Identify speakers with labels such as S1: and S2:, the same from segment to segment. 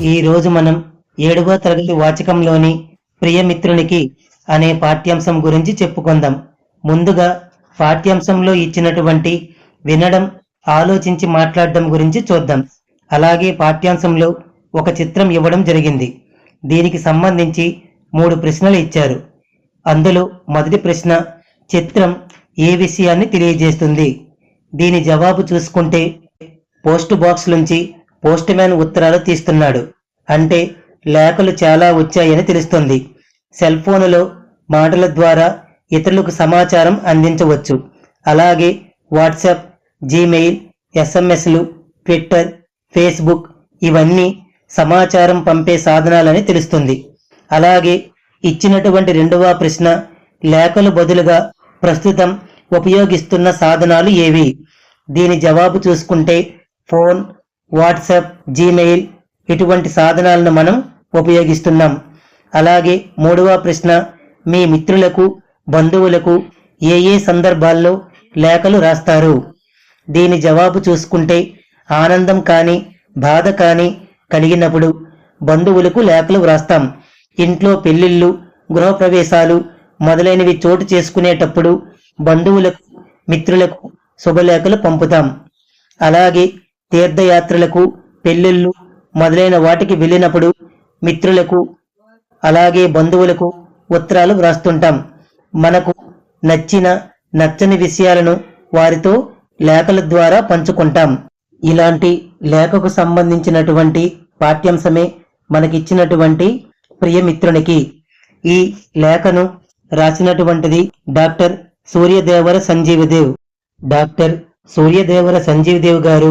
S1: ఈ రోజు మనం ఏడవ తరగతి వాచకంలోని ప్రియమిత్రునికి అనే పాఠ్యాంశం గురించి చెప్పుకుందాం. ముందుగా పాఠ్యాంశంలో ఇచ్చినటువంటి వినడం ఆలోచించి మాట్లాడడం గురించి చూద్దాం. అలాగే పాఠ్యాంశంలో ఒక చిత్రం ఇవ్వడం జరిగింది. దీనికి సంబంధించి మూడు ప్రశ్నలు ఇచ్చారు. అందులో మొదటి ప్రశ్న చిత్రం ఏ విషయాన్ని తెలియజేస్తుంది? దీని జవాబు చూసుకుంటే పోస్ట్ బాక్స్ నుంచి పోస్ట్ మ్యాన్ ఉత్తరాలు తీస్తున్నాడు. అంటే లేఖలు చాలా వచ్చాయని తెలుస్తుంది. సెల్ ఫోనులో మాటల ద్వారా ఇతరులకు సమాచారం అందించవచ్చు. అలాగే వాట్సాప్ జీమెయిల్ ఎస్ఎంఎస్లు ట్విట్టర్ ఫేస్బుక్ ఇవన్నీ సమాచారం పంపే సాధనాలని తెలుస్తుంది. అలాగే ఇచ్చినటువంటి రెండవ ప్రశ్న లేఖలు బదులుగా ప్రస్తుతం ఉపయోగిస్తున్న సాధనాలు ఏవి? దీని జవాబు చూసుకుంటే ఫోన్ వాట్సాప్ జీమెయిల్ ఇటువంటి సాధనాలను మనం ఉపయోగిస్తున్నాం. అలాగే మూడవ ప్రశ్న మీ మిత్రులకు బంధువులకు ఏ ఏ సందర్భాల్లో లేఖలు రాస్తారు? దీని జవాబు చూసుకుంటే ఆనందం కానీ బాధ కానీ కలిగినప్పుడు బంధువులకు లేఖలు వ్రాస్తాం. ఇంట్లో పెళ్ళిళ్ళు గృహప్రవేశాలు మొదలైనవి చోటు చేసుకునేటప్పుడు బంధువులకు మిత్రులకు శుభలేఖలు పంపుతాం. అలాగే తీర్థయాత్రలకు పెళ్ళిళ్ళు మొదలైన వాటికి వెళ్ళినప్పుడు మిత్రులకు అలాగే బంధువులకు ఉత్తరాలు వ్రాస్తుంటాం. మనకు నచ్చిన నచ్చని విషయాలను వారితో లేఖల ద్వారా పంచుకుంటాం. ఇలాంటి లేఖకు సంబంధించినటువంటి పాఠ్యాంశమే మనకిచ్చినటువంటి ప్రియమిత్రునికి. ఈ లేఖను రాసినటువంటిది డాక్టర్ సూర్యదేవర సంజీవదేవ్. డాక్టర్ సూర్యదేవర సంజీవదేవ్ గారు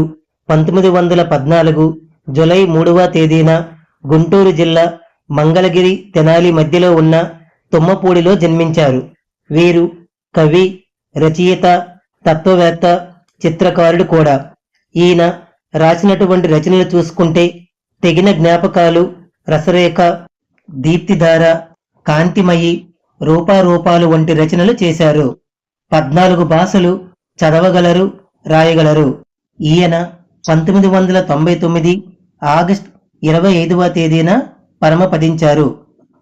S1: పంతొమ్మిది వందల పద్నాలుగు జులై మూడవ తేదీన గుంటూరు జిల్లా మంగళగిరి తెనాలి మధ్యలో ఉన్న తుమ్మపూడిలో జన్మించారు. వీరు కవి రచయిత తత్వవేత్త చిత్రకారుడు కూడా. ఈయన రాసినటువంటి రచనలు చూసుకుంటే తెగిన జ్ఞాపకాలు రసరేఖ దీప్తిధార కాంతిమయి రూపారూపాలు వంటి రచనలు చేశారు. పద్నాలుగు భాషలు చదవగలరు రాయగలరు. ఈయన పంతొమ్మిది వందల తొంభై తొమ్మిది ఆగస్ట్ ఇరవై ఐదవ తేదీన పరమపదించారు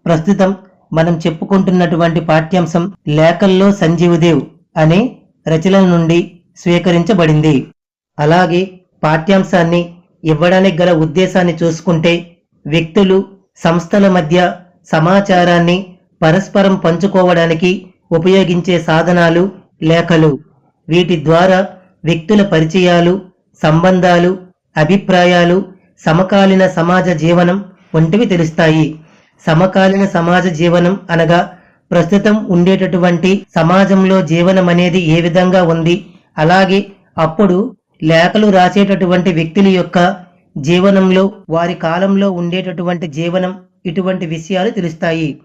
S1: ప్రస్తుతం మనం చెప్పుకుంటున్నటువంటి పాఠ్యాంశం లేఖల్లో సంజీవదేవ్ అనే రచనల నుండి స్వీకరించబడింది. అలాగే పాఠ్యాంశాన్ని ఇవ్వడానికి గల ఉద్దేశాన్ని చూసుకుంటే వ్యక్తులు సంస్థల మధ్య సమాచారాన్ని పరస్పరం పంచుకోవడానికి ఉపయోగించే సాధనాలు లేఖలు. వీటి ద్వారా వ్యక్తుల పరిచయాలు సంబంధాలు అభిప్రాయాలు సమకాలీన సమాజ జీవనం వంటివి తెలుస్తాయి. సమకాలీన సమాజ జీవనం అనగా ప్రస్తుతం ఉండేటటువంటి సమాజంలో జీవనం అనేది ఏ విధంగా ఉంది? అలాగే అప్పుడు లేఖలు రాసేటటువంటి వ్యక్తుల యొక్క జీవనంలో వారి కాలంలో ఉండేటటువంటి జీవనం ఇటువంటి విషయాలు తెలుస్తాయి.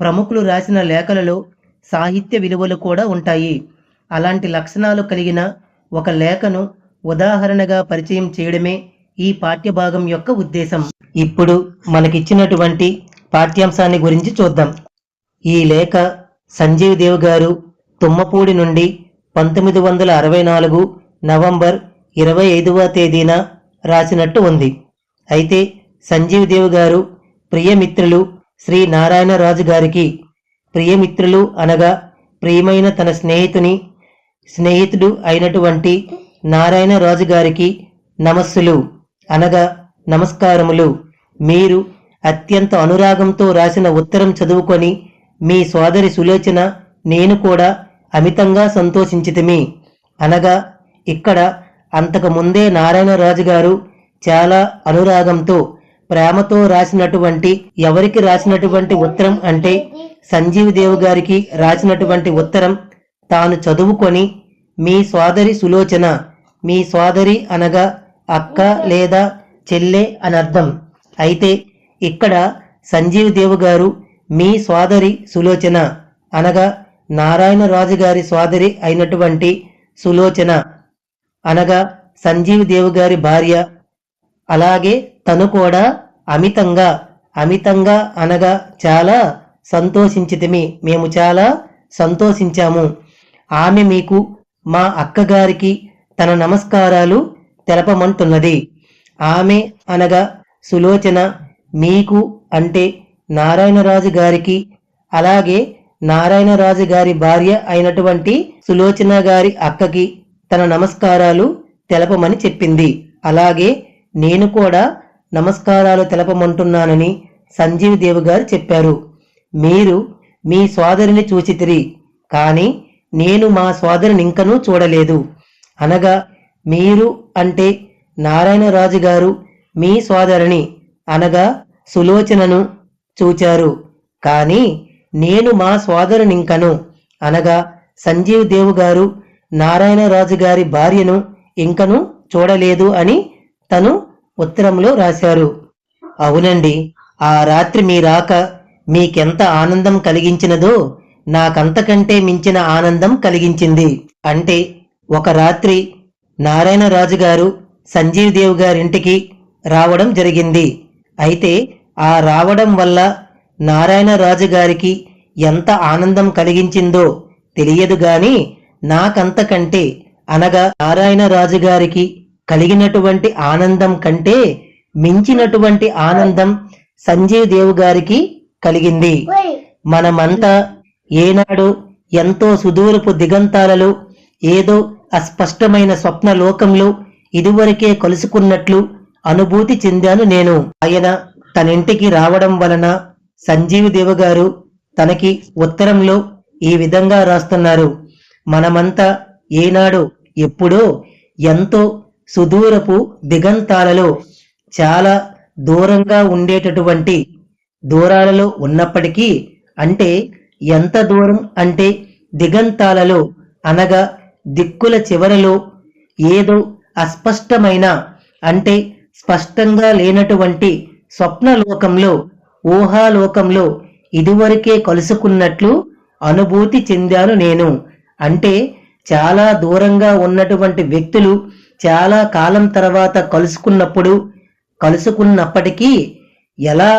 S1: ప్రముఖులు రాసిన లేఖలలో సాహిత్య విలువలు కూడా ఉంటాయి. అలాంటి లక్షణాలు కలిగిన ఒక లేఖను ఉదాహరణగా పరిచయం చేయడమే ఈ పాఠ్యభాగం యొక్క ఉద్దేశం. ఇప్పుడు మనకిచ్చినటువంటి పాఠ్యాంశాన్ని గురించి చూద్దాం. ఈ లేఖ సంజీవ్ దేవ్ గారు తుమ్మపూడి నుండి పంతొమ్మిది వందల అరవై నాలుగు నవంబర్ ఇరవై ఐదవ తేదీన రాసినట్టు ఉంది. అయితే సంజీవ్ దేవ్ గారు ప్రియమిత్రులు శ్రీ నారాయణరాజు గారికి ప్రియమిత్రులు అనగా ప్రియమైన తన స్నేహితుని స్నేహితుడు అయినటువంటి నారాయణ రాజుగారికి నమస్సులు. అనగా నమస్కారములు. మీరు అత్యంత అనురాగంతో రాసిన ఉత్తరం చదువుకొని మీ సోదరి సులోచన నేను కూడా అమితంగా సంతోషించితిమి. అనగా ఇక్కడ అంతకు ముందే నారాయణరాజు గారు చాలా అనురాగంతో ప్రేమతో రాసినటువంటి ఎవరికి రాసినటువంటి ఉత్తరం అంటే సంజీవ్ దేవ్ గారికి రాసినటువంటి ఉత్తరం తాను చదువుకొని మీ సోదరి సులోచన మీ సోదరి అనగా అక్క లేదా చెల్లె అని అర్థం అయితే ఇక్కడ సంజీవ్ దేవ్ గారు మీ సోదరి సులోచన అనగా నారాయణరాజు గారి సోదరి అయినటువంటి సులోచన అనగా సంజీవ్ దేవ్ గారి భార్య. అలాగే తను కూడా అమితంగా అమితంగా అనగా చాలా సంతోషించితిమి. మేము చాలా సంతోషించాము. ఆమె మీకు మా అక్కగారికి తన నమస్కారాలు తెలపమంటున్నది. ఆమె అనగా సులోచన మీకు అంటే నారాయణరాజు గారికి అలాగే నారాయణరాజు గారి భార్య అయినటువంటి సులోచన గారి అక్కకి తన నమస్కారాలు తెలపమని చెప్పింది. అలాగే నేను కూడా నమస్కారాలు తెలపమంటున్నానని సంజీవ్ దేవ్ గారు చెప్పారు. మీరు మీ సోదరిని చూచితిరి. కానీ నేను మా సోదరుని ఇంకనూ చూడలేదు. అనగా మీరు అంటే నారాయణరాజు గారు మీ సోదరుని అనగా సులోచనను చూచారు. కానీ నేను మా సోదరునింకను అనగా సంజీవ్ దేవు గారు నారాయణరాజు గారి భార్యను ఇంకను చూడలేదు అని తను ఉత్తరంలో రాశారు. అవునండి ఆ రాత్రి మీ రాక మీకెంత ఆనందం కలిగించినదో నాకంతకంటే మించిన ఆనందం కలిగించింది. అంటే ఒక రాత్రి నారాయణరాజు గారు సంజీవ్ దేవ్ గారింటికి రావడం జరిగింది. అయితే ఆ రావడం వల్ల నారాయణరాజు గారికి ఎంత ఆనందం కలిగించిందో తెలియదు గాని నాకంతకంటే అనగా నారాయణరాజు గారికి కలిగినటువంటి ఆనందం కంటే మించినటువంటి ఆనందం సంజీవ్ దేవ్ గారికి కలిగింది మనమంతా ఏనాడు ఎంతో సుదూరపు దిగంతాలలో ఏదో అస్పష్టమైన స్వప్న లోకంలో ఇదివరకే కలుసుకున్నట్లు అనుభూతి చెందాను నేను. ఆయన తనింటికి రావడం వలన సంజీవి దేవ గారు తనకి ఉత్తరంలో ఈ విధంగా రాస్తున్నారు. మనమంతా ఏనాడు ఎప్పుడో ఎంతో సుదూరపు దిగంతాలలో చాలా దూరంగా ఉండేటటువంటి దూరాలలో ఉన్నప్పటికీ అంటే ఎంత దూరం అంటే దిగంతాలలో అనగా దిక్కుల చివరలో ఏదో అస్పష్టమైన అంటే స్పష్టంగా లేనటువంటి స్వప్నలోకంలో ఊహాలోకంలో ఇదివరకే కలుసుకున్నట్లు అనుభూతి చెందాను నేను. అంటే చాలా దూరంగా ఉన్నటువంటి వ్యక్తులు చాలా కాలం తర్వాత కలుసుకున్నప్పుడు కలుసుకున్నప్పటికీ ఎలా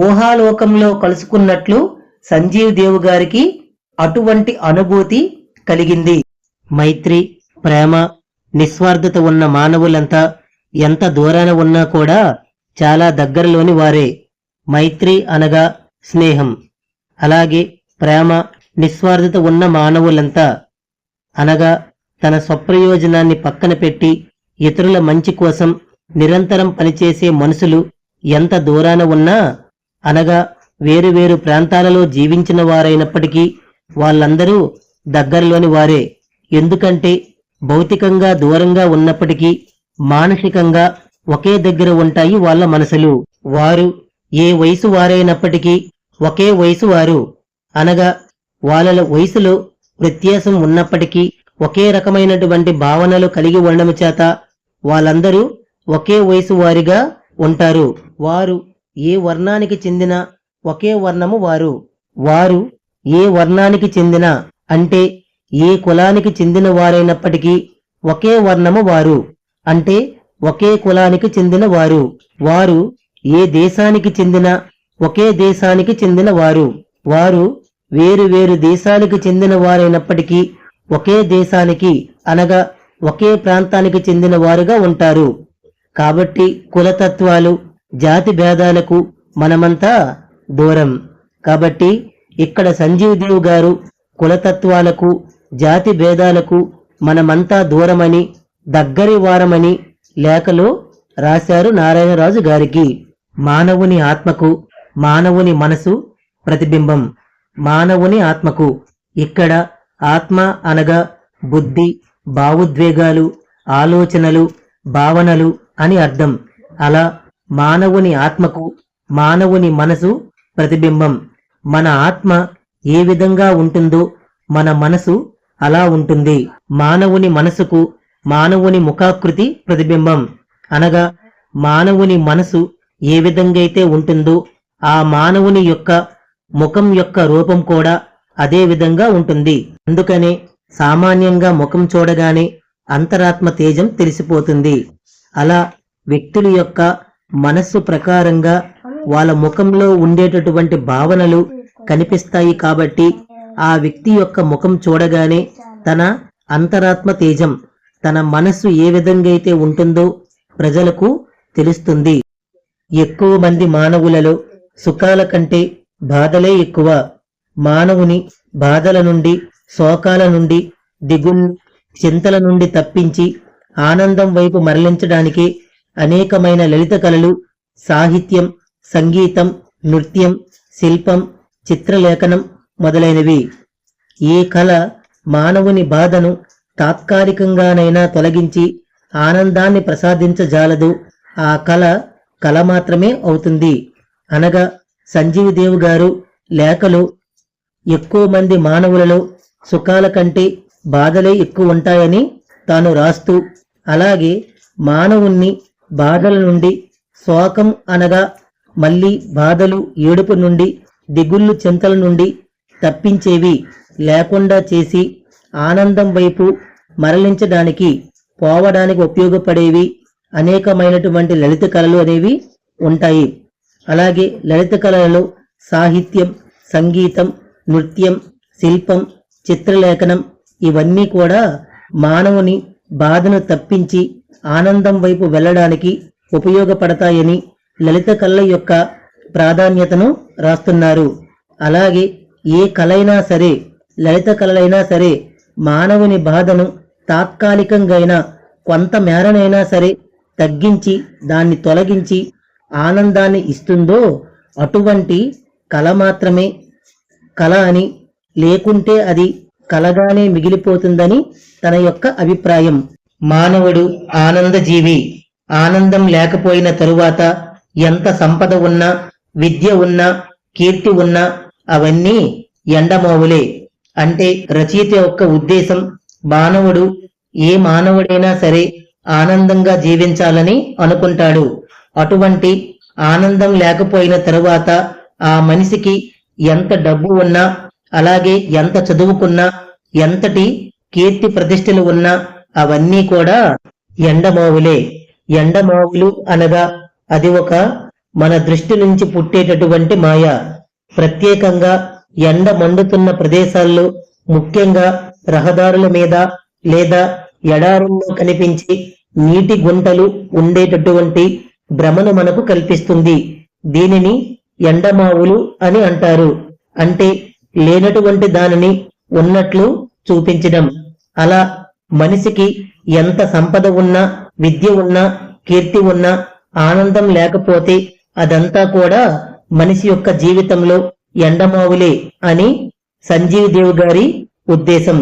S1: ఊహాలోకంలో కలుసుకున్నట్లు సంజీవ్ దేవ్ గారికి అటువంటి అనుభూతి కలిగింది. మైత్రి ప్రేమ నిస్వార్థత ఉన్న మానవులంతా ఎంత దూరాన ఉన్నా కూడా చాలా దగ్గరలోని వారే. మైత్రి అనగా స్నేహం. అలాగే ప్రేమ నిస్వార్థత ఉన్న మానవులంతా అనగా తన స్వప్రయోజనాన్ని పక్కన పెట్టి ఇతరుల మంచి కోసం నిరంతరం పనిచేసే మనుషులు ఎంత దూరాన ఉన్నా అనగా వేరు వేరు ప్రాంతాలలో జీవించిన వారైనప్పటికీ వాళ్ళందరూ దగ్గరలోని వారే. ఎందుకంటే భౌతికంగా దూరంగా ఉన్నప్పటికీ మానసికంగా ఒకే దగ్గర ఉంటాయి వాళ్ళ మనసులు. వారు ఏ వయసు వారైనప్పటికీ ఒకే వయసు వారు. అనగా వాళ్ళ వయసులో వ్యత్యాసం ఉన్నప్పటికీ ఒకే రకమైనటువంటి భావనలు కలిగి ఉండడం చేత వాళ్ళందరూ ఒకే వయసు వారిగా ఉంటారు. వారు ఏ వర్ణానికి చెందిన ఒకే వర్ణము వారు. వారు ఏ వర్ణానికి చెందిన అంటే ఏ కులానికి చెందిన వారైనప్పటికీ ఒకే వర్ణము వారు. అంటే ఒకే కులానికి చెందిన వారు. వారు ఏ దేశానికి చెందిన ఒకే దేశానికి చెందిన వారు. వారు వేరు వేరు దేశాలకు చెందిన వారైనప్పటికీ ఒకే దేశానికి అనగా ఒకే ప్రాంతానికి చెందిన వారుగా ఉంటారు. కాబట్టి కులతత్వాలు జాతి భేదాలకు మనమంతా దూరం. కాబట్టి ఇక్కడ సంజీవ్ దేవ్ గారు కులతత్వాలకు జాతి భేదాలకు మనమంతా దూరమని దగ్గరి వారమని లేఖలో రాశారు నారాయణరాజు గారికి. మానవుని ఆత్మకు మానవుని మనసు ప్రతిబింబం. మానవుని ఆత్మకు ఇక్కడ ఆత్మ అనగా బుద్ధి భావోద్వేగాలు ఆలోచనలు భావనలు అని అర్థం. అలా మానవుని ఆత్మకు మానవుని మనసు ప్రతిబింబం. మన ఆత్మ ఏ విధంగా ఉంటుందో మన మనసు అలా ఉంటుంది. మానవుని మనసుకు మానవుని ముఖాకృతి ప్రతిబింబం. అనగా మానవుని మనసు ఏ విధంగా అయితే ఉంటుందో ఆ మానవుని యొక్క ముఖం యొక్క రూపం కూడా అదే విధంగా ఉంటుంది. అందుకనే సామాన్యంగా ముఖం చూడగానే అంతరాత్మ తేజం తెలిసిపోతుంది. అలా వ్యక్తుల యొక్క మనస్సు ప్రకారంగా వాళ్ళ ముఖంలో ఉండేటటువంటి భావనలు కనిపిస్తాయి కాబట్టి ఆ వ్యక్తి యొక్క ముఖం చూడగానే తన అంతరాత్మ తేజం తన మనస్సు ఏ విధంగా అయితే ఉంటుందో ప్రజలకు తెలుస్తుంది. ఎక్కువ మంది మానవులలో సుఖాల కంటే బాధలే ఎక్కువ. మానవుని బాధల నుండి శోకాల నుండి దిగు చింతల నుండి తప్పించి ఆనందం వైపు మరలించడానికి అనేకమైన లలిత కళలు సాహిత్యం సంగీతం నృత్యం శిల్పం చిత్రలేఖనం మొదలైనవి. ఈ కళ మానవుని బాధను తాత్కాలికంగానైనా తొలగించి ఆనందాన్ని ప్రసాదించజాలదు. ఆ కళ కళ మాత్రమే అవుతుంది. అనగా సంజీవదేవు గారు లేఖలు ఎక్కువ మంది మానవులలో సుఖాల కంటే బాధలే ఎక్కువ ఉంటాయని తాను రాస్తూ అలాగే మానవుణ్ణి బాధల నుండి శోకం అనగా మళ్ళీ బాధలు ఏడుపు నుండి దిగుళ్ళు చింతల నుండి తప్పించేవి లేకుండా చేసి ఆనందం వైపు మరలించడానికి పోవడానికి ఉపయోగపడేవి అనేకమైనటువంటి లలిత కళలు అనేవి ఉంటాయి. అలాగే లలిత కళలలో సాహిత్యం సంగీతం నృత్యం శిల్పం చిత్రలేఖనం ఇవన్నీ కూడా మానవుని బాధను తప్పించి ఆనందం వైపు వెళ్ళడానికి ఉపయోగపడతాయని లలిత కళల యొక్క ప్రాధాన్యతను రాస్తున్నారు. అలాగే ఏ కళైనా సరే లలిత కళలైనా సరే మానవుని బాధను తాత్కాలికంగా కొంత మేరనైనా సరే తగ్గించి దాన్ని తొలగించి ఆనందాన్ని ఇస్తుందో అటువంటి కళ మాత్రమే. కళ అని లేకుంటే అది కలగానే మిగిలిపోతుందని తన యొక్క అభిప్రాయం. మానవుడు ఆనందజీవి. ఆనందం లేకపోయిన తరువాత ఎంత సంపద ఉన్నా విద్య ఉన్నా కీర్తి ఉన్నా అవన్నీ ఎండమోవులే అంటే రచయిత యొక్క ఉద్దేశం మానవుడు ఏ మానవుడైనా సరే ఆనందంగా జీవించాలని అనుకుంటాడు. అటువంటి ఆనందం లేకపోయిన తరువాత ఆ మనిషికి ఎంత డబ్బు ఉన్నా అలాగే ఎంత చదువుకున్నా ఎంతటి కీర్తి ప్రతిష్టలు ఉన్నా అవన్నీ కూడా ఎండమోవులే ఎండమోవులు అనగా అది ఒక మన దృష్టి నుంచి పుట్టేటటువంటి మాయ. ప్రత్యేకంగా ఎండ మండుతున్న ప్రదేశాల్లో ముఖ్యంగా రహదారుల మీద లేదా ఎడారుల్లో కనిపించే నీటి గుంటలు ఉండేటటువంటి భ్రమను మనకు కల్పిస్తుంది. దీనిని ఎండమావులు అని అంటారు. అంటే లేనటువంటి దానిని ఉన్నట్లు చూపించడం. అలా మనిషికి ఎంత సంపద ఉన్నా విద్య ఉన్నా కీర్తి ఉన్నా ఆనందం లేకపోతే అదంతా కూడా మనిషి యొక్క జీవితంలో ఎండమావులే అని సంజీవ్ దేవ్ గారి ఉద్దేశం.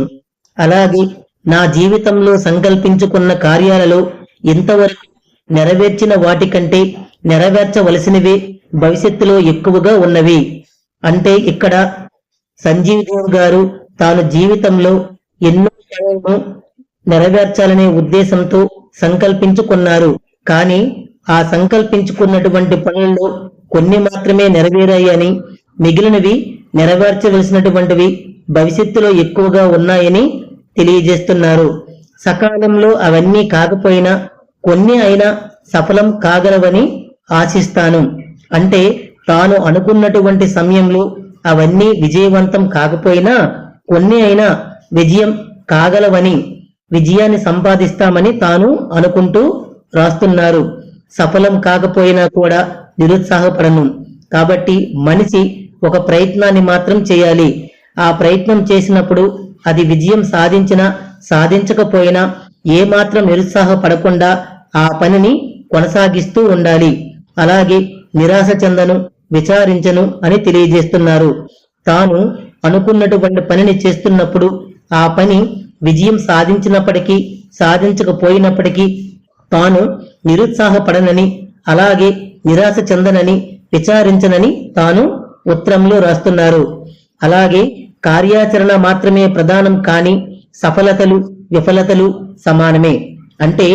S1: అలాగే నా జీవితంలో సంకల్పించుకున్న కార్యాలలో ఇంతవరకు నెరవేర్చిన వాటికంటే నెరవేర్చవలసినవే భవిష్యత్తులో ఎక్కువగా ఉన్నవి. అంటే ఇక్కడ సంజీవ్ దేవ్ గారు తాను జీవితంలో ఎన్నో నెరవేర్చాలనే ఉద్దేశంతో సంకల్పించుకున్నారు. కానీ ఆ సంకల్పించుకున్నటువంటి పనుల్లో కొన్ని మాత్రమే నెరవేరాయని మిగిలినవి నెరవేర్చవలసినటువంటివి భవిష్యత్తులో ఎక్కువగా ఉన్నాయని తెలియజేస్తున్నారు. సకాలంలో అవన్నీ కాకపోయినా కొన్ని అయినా సఫలం కాగలవని ఆశిస్తాను. అంటే తాను అనుకున్నటువంటి సమయంలో అవన్నీ విజయవంతం కాకపోయినా కొన్ని అయినా విజయం కాగలవని విజయాన్ని సంపాదిస్తామని తాను అనుకుంటూ రాస్తున్నారు. సఫలం కాకపోయినా కూడా నిరుత్సాహపడను. కాబట్టి మనిషి ఒక ప్రయత్నాన్ని మాత్రం చేయాలి. ఆ ప్రయత్నం చేసినప్పుడు అది విజయం సాధించినా సాధించకపోయినా ఏ మాత్రం నిరుత్సాహపడకుండా ఆ పనిని కొనసాగిస్తూ ఉండాలి. అలాగే నిరాశ చెందను విచారించను అని తెలియజేస్తున్నారు. తాను అనుకున్నటువంటి పనిని చేస్తున్నప్పుడు ఆ పని విజయం సాధించినప్పటికీ సాధించకపోయినప్పటికీ తాను నిరుత్సాహపడనని అలాగే నిరాశ చెందనని విచారించనని తాను ఉత్తరంలో రాస్తున్నారు. అలాగే కార్యాచరణ మాత్రమే ప్రధానం కాని సఫలతలు విఫలతలు సమానమే. అంటే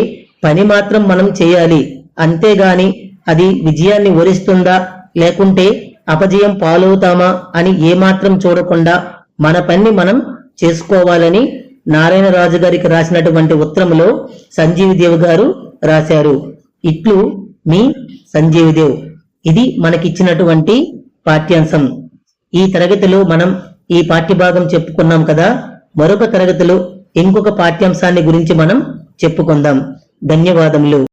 S1: పని మాత్రం మనం చేయాలి. అంతేగాని అది విజయాన్ని వరిస్తుందా లేకుంటే అపజయం పాలవుతామా అని ఏమాత్రం చూడకుండా మన పని మనం చేసుకోవాలని నారాయణరాజు గారికి రాసినటువంటి ఉత్తరంలో సంజీవదేవ్ గారు రాశారు. ఇట్లు మీ సంజీవ్ దేవ్. ఇది మనకిచ్చినటువంటి పాఠ్యాంశం. ఈ తరగతిలో మనం ఈ పాఠ్యభాగం చెప్పుకున్నాం కదా మరొక తరగతిలో ఇంకొక పాఠ్యాంశాన్ని గురించి మనం చెప్పుకుందాం. ధన్యవాదములు.